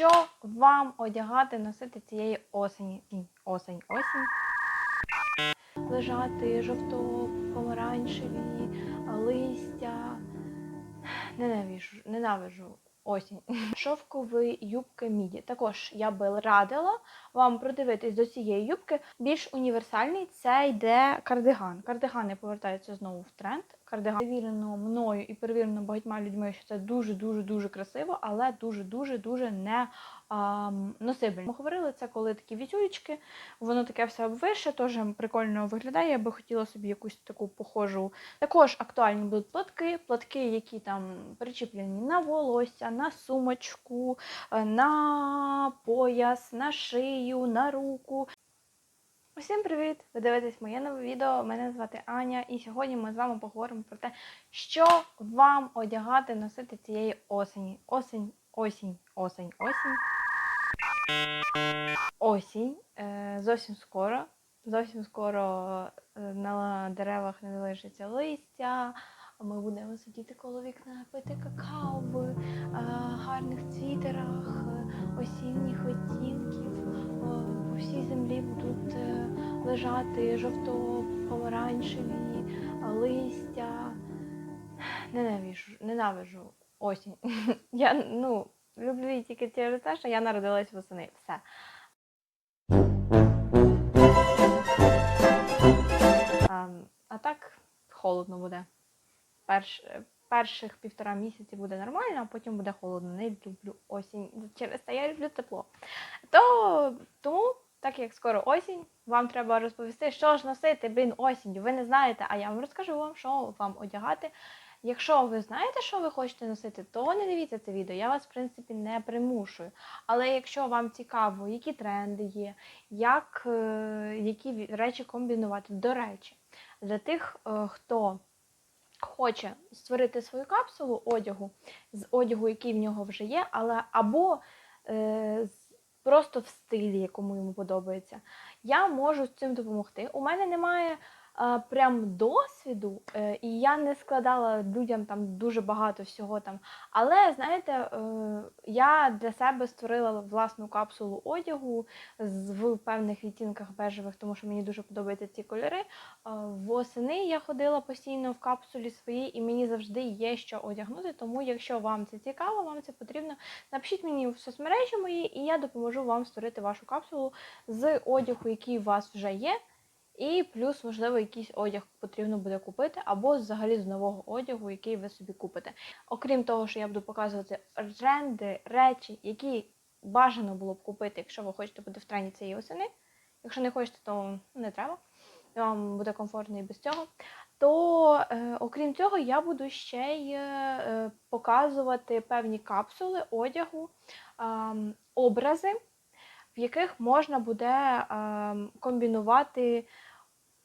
Що вам одягати, носити цієї осені? Ні, Осень, осінь. Лежати жовто-помаранчеві, листя. Ненавижу, ненавижу осінь. Шовкові юбки міді. Також я би радила вам продивитись до цієї юбки. Більш універсальний це йде кардиган. Кардигани повертаються знову в тренд. Кардиган перевірено мною і перевірено багатьма людьми, що це дуже дуже красиво, але дуже дуже дуже не ам, носибельно. Ми говорили це, коли такі вітюлечки, воно таке все обвише, теж прикольно виглядає. Я би хотіла собі якусь таку похожу. Також актуальні будуть платки, платки, які там причіплені на волосся, на сумочку, е, на пояс, на шию, на руку. Усім привіт! Ви дивитесь моє нове відео. Мене звати Аня, і сьогодні ми з вами поговоримо про те, що вам одягати, носити цієї осені. Осінь, осінь, осінь, осінь. Осінь. Е, зовсім скоро. Зовсім скоро е, на деревах не залишиться листя. Ми будемо сидіти коло вікна, пити какао в е, гарних цвітерах, осінніх відтінків. Е, По всій землі будуть лежати жовто-помаранчеві листя. Ненавижу, ненавижу осінь. Я ну, люблю її тільки через те, що я народилась восени. Все. А, а так холодно буде. Перш, перших півтора місяці буде нормально, а потім буде холодно. Не люблю осінь. Через те я люблю тепло. То тому, так як скоро осінь, вам треба розповісти, що ж носити, блін, осінню. Ви не знаєте, а я вам розкажу вам, що вам одягати. Якщо ви знаєте, що ви хочете носити, то не дивіться це відео. Я вас, в принципі, не примушую. Але якщо вам цікаво, які тренди є, як, е, які речі комбінувати, до речі, для тих, е, хто хоче створити свою капсулу одягу з одягу, який в нього вже є, але або е, з- просто в стилі, якому йому подобається, я можу з цим допомогти. У мене немає е, прям досвіду, е, і я не складала людям там дуже багато всього там. Але знаєте, е, я для себе створила власну капсулу одягу з в певних відтінках бежевих, тому що мені дуже подобаються ці кольори. Е, Восени я ходила постійно в капсулі своїй, і мені завжди є що одягнути. Тому, якщо вам це цікаво, вам це потрібно, напишіть мені в соцмережі мої, і я допоможу вам створити вашу капсулу з одягу, який у вас вже є. І плюс, можливо, якийсь одяг потрібно буде купити, або взагалі з нового одягу, який ви собі купите. Окрім того, що я буду показувати тренди, речі, які бажано було б купити, якщо ви хочете бути в тренді цієї осени. Якщо не хочете, то не треба. Вам буде комфортно і без цього. То, е, окрім цього, я буду ще й е, е, показувати певні капсули одягу, ем, образи, в яких можна буде ем, комбінувати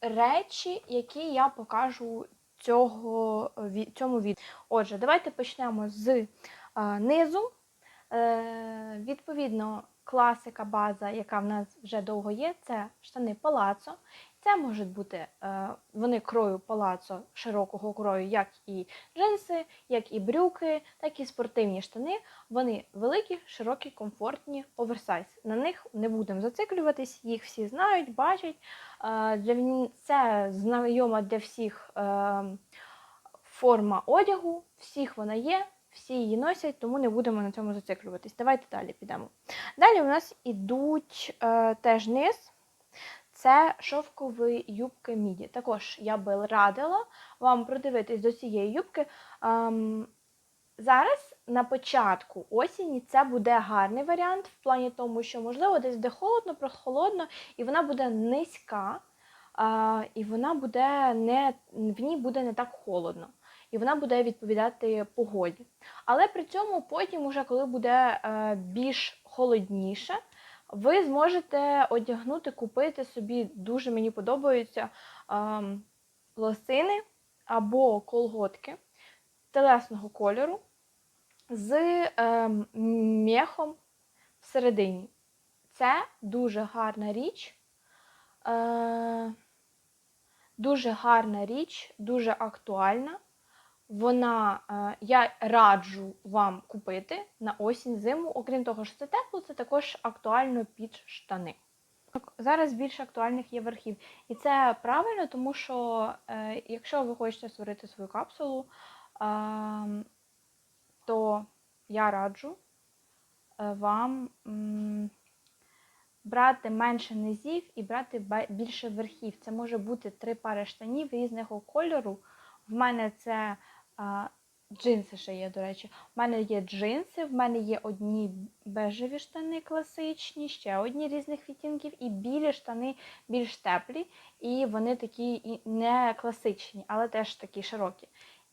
речі, які я покажу цього, цьому відео. Отже, давайте почнемо з е, низу. Е, відповідно, класика, база, яка в нас вже довго є, це штани палацо. Це можуть бути е, вони крою палацо широкого крою, як і джинси, як і брюки, так і спортивні штани. Вони великі, широкі, комфортні, оверсайз. На них не будемо зациклюватись, їх всі знають, бачать. Е, Для це знайома для всіх е, форма одягу, всіх вона є, всі її носять, тому не будемо на цьому зациклюватись. Давайте далі підемо. Далі у нас ідуть е, теж низ. Це шовкові юбки міді. Також я би радила вам продивитись до цієї юбки. Ем, зараз на початку осені це буде гарний варіант, в плані тому, що, можливо, десь де холодно, прохолодно, і вона буде низька, а, і вона буде не, в ній буде не так холодно. І вона буде відповідати погоді. Але при цьому потім, уже коли буде е, більш холодніше, ви зможете одягнути, купити собі, дуже мені подобаються ем, лосини або колготки телесного кольору з ем, мехом всередині. Це дуже гарна річ. Е, дуже гарна річ, дуже актуальна. Вона, е, я раджу вам купити на осінь зиму. Окрім того, що це тепло, це також актуально під штани. Зараз більше актуальних є верхів. І це правильно, тому що е, якщо ви хочете створити свою капсулу, е, то я раджу е, вам м, брати менше низів і брати більше верхів. Це може бути три пари штанів різного кольору. В мене це а, джинси ще є, до речі. У мене є джинси, в мене є одні бежеві штани класичні, ще одні різних відтінків, і білі штани більш теплі, і вони такі не класичні, але теж такі широкі.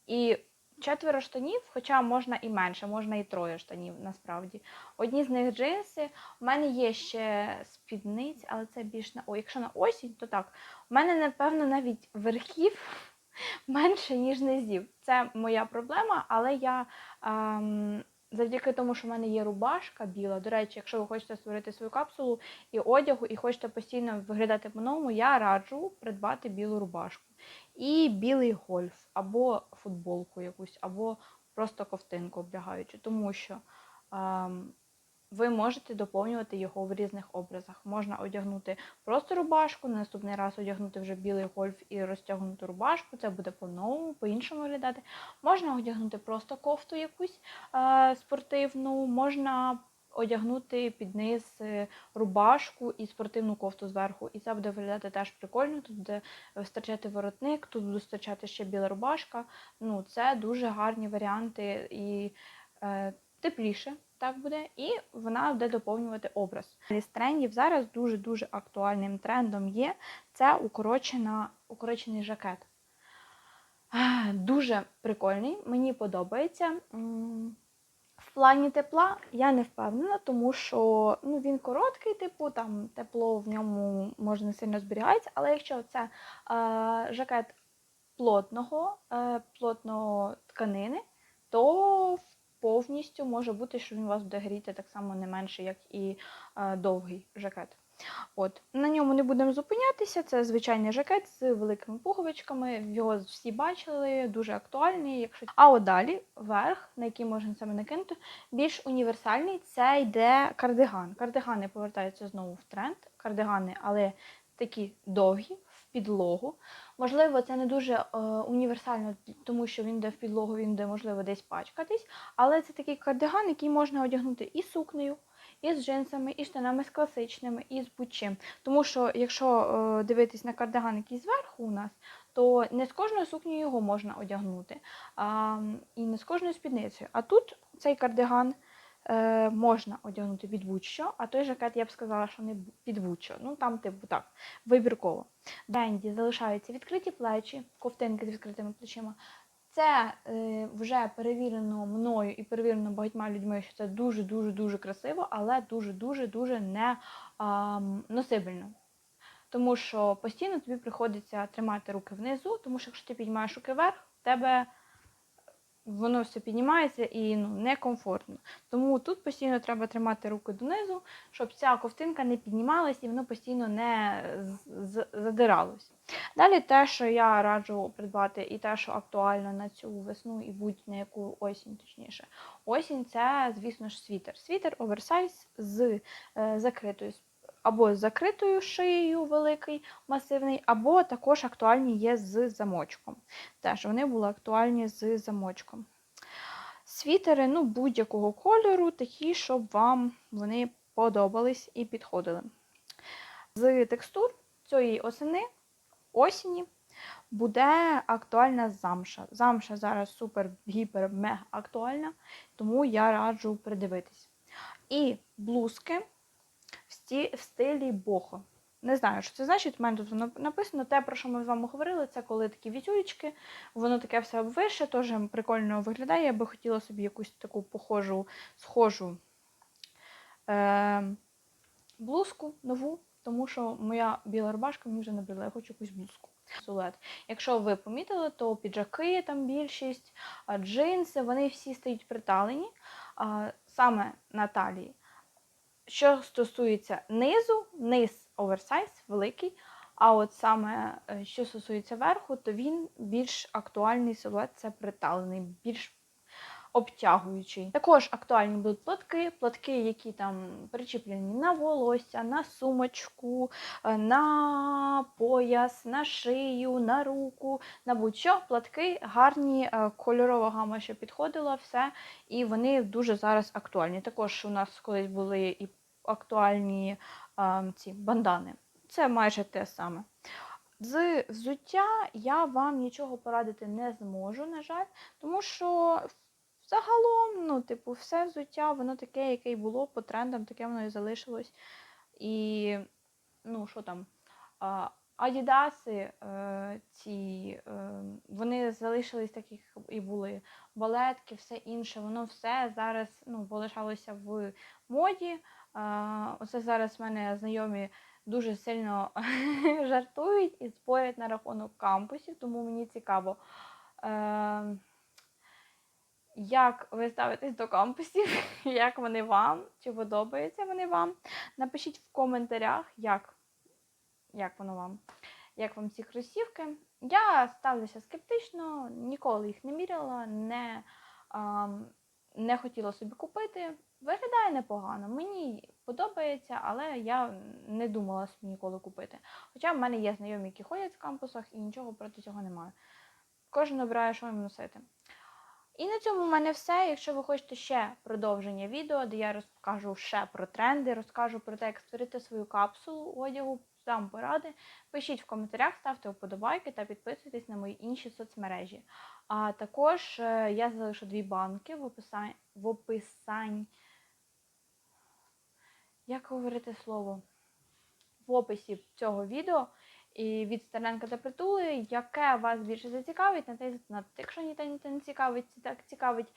І четверо штанів, хоча можна і менше, можна і троє штанів насправді. Одні з них джинси. У мене є ще спідниць, але це більш на о, якщо на осінь, то так. У мене, напевно, навіть верхів менше, ніж низів. Це моя проблема, але я ем, завдяки тому, що в мене є рубашка біла. До речі, якщо ви хочете створити свою капсулу і одягу, і хочете постійно виглядати по-новому, я раджу придбати білу рубашку. І білий гольф, або футболку якусь, або просто ковтинку облягаючу, тому що ем, ви можете доповнювати його в різних образах. Можна одягнути просто рубашку, на наступний раз одягнути вже білий гольф і розтягнуту рубашку. Це буде по-новому, по-іншому виглядати. Можна одягнути просто кофту якусь е, спортивну, можна одягнути під низ е, рубашку і спортивну кофту зверху. І це буде виглядати теж прикольно. Тут буде стачати воротник, тут буде стачати ще біла рубашка. Ну, це дуже гарні варіанти і е, тепліше. Так буде, і вона буде доповнювати образ. З трендів зараз дуже-дуже актуальним трендом є це укорочена, укорочений жакет. Дуже прикольний, мені подобається. В плані тепла я не впевнена, тому що ну, він короткий, типу, там тепло в ньому може не сильно зберігається, але якщо це е, жакет плотного, е, плотного тканини, то повністю може бути, що він у вас буде гріти так само не менше, як і е, довгий жакет. От. На ньому не будемо зупинятися. Це звичайний жакет з великими пуговичками. Його всі бачили, дуже актуальний. Якщо... А от далі верх, на який можна саме накинути, більш універсальний це йде кардиган. Кардигани повертаються знову в тренд. Кардигани, але такі довгі, підлогу. Можливо, це не дуже е, універсально, тому що він йде в підлогу, він йде, можливо, десь пачкатись. Але це такий кардиган, який можна одягнути і сукнею, і з джинсами, і штанами з класичними, і з будь-чим. Тому що, якщо е, дивитись на кардиган, який зверху у нас, то не з кожною сукнею його можна одягнути, а, і не з кожною спідницею. А тут цей кардиган е, можна одягнути під будь-що, а той жакет я б сказала, що не під будь-що. Ну там, типу, так, вибірково. В бренді залишаються відкриті плечі, ковтинки з відкритими плечима. Це е, вже перевірено мною і перевірено багатьма людьми, що це дуже-дуже дуже красиво, але дуже-дуже дуже не а, носибельно. Тому що постійно тобі приходиться тримати руки внизу, тому що якщо ти піднімаєш руки вверх, в тебе воно все піднімається і ну, некомфортно. Тому тут постійно треба тримати руки донизу, щоб ця ковтинка не піднімалась і воно постійно не задиралось. Далі те, що я раджу придбати, і те, що актуально на цю весну і будь-на яку осінь, точніше. Осінь це, звісно ж, світер. Світер оверсайз з е, закритою або з закритою шиєю великий, масивний, або також актуальні є з замочком. Теж вони були актуальні з замочком. Світери ну, будь-якого кольору, такі, щоб вам вони подобались і підходили. З текстур цієї осени, осені буде актуальна замша. Замша зараз супер, гіпер, мега актуальна, тому я раджу придивитись. І блузки в, в стилі бохо. Не знаю, що це значить. У мене тут воно написано. Те, про що ми з вами говорили, це коли такі вітюлечки, воно таке все обвище, теж прикольно виглядає. Я би хотіла собі якусь таку похожу, схожу е, блузку нову, тому що моя біла рубашка мені вже набрила, я хочу якусь блузку. Сулет. Якщо ви помітили, то піджаки там більшість, джинси, вони всі стають приталені саме на талії. Що стосується низу, низ оверсайз великий, А от саме е, що стосується верху, то він більш актуальний силует, це приталений, більш обтягуючий. Також актуальні будуть платки, платки, які там причіплені на волосся, на сумочку, е, на пояс, на шию, на руку, на будь-що. Платки гарні, е, кольорова гама, що підходила, все, і вони дуже зараз актуальні. Також у нас колись були і актуальні е, ці бандани. Це майже те саме. З взуття я вам нічого порадити не зможу, на жаль, тому що загалом, ну, типу, все взуття, воно таке, яке й було по трендам, таке воно і залишилось. І, ну, що там, Адідаси, е, ці, е, вони залишились таких і були балетки, все інше, воно все зараз ну, полишалося в моді. Оце зараз в мене знайомі дуже сильно жартують і спорять на рахунок кампусів, тому мені цікаво. Як ви ставитесь до кампусів, як вони вам, чи подобаються вони вам. Напишіть в коментарях, як, як воно вам, як вам ці кросівки. Я ставлюся скептично, ніколи їх не міряла, не, а, не хотіла собі купити. Виглядає непогано, мені подобається, але я не думала собі ніколи купити. Хоча в мене є знайомі, які ходять в кампусах і нічого проти цього немає. Кожен обирає, що їм носити. І на цьому в мене все. Якщо ви хочете ще продовження відео, де я розкажу ще про тренди, розкажу про те, як створити свою капсулу одягу, дам поради, пишіть в коментарях, ставте вподобайки та підписуйтесь на мої інші соцмережі. А також е, я залишу дві банки в описанні. В описанні. Як говорити слово? В описі цього відео і від Стерненка та притули, яке вас більше зацікавить, на те й задонатити. Якщо ні ніде не цікавить, так цікавить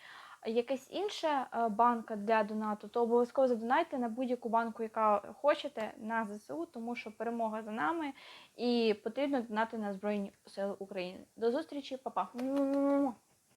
якась інша е, банка для донату, то обов'язково задонайте на будь-яку банку, яка хочете, на ЗСУ, тому що перемога за нами і потрібно донати на Збройні Сили України. До зустрічі, па-па!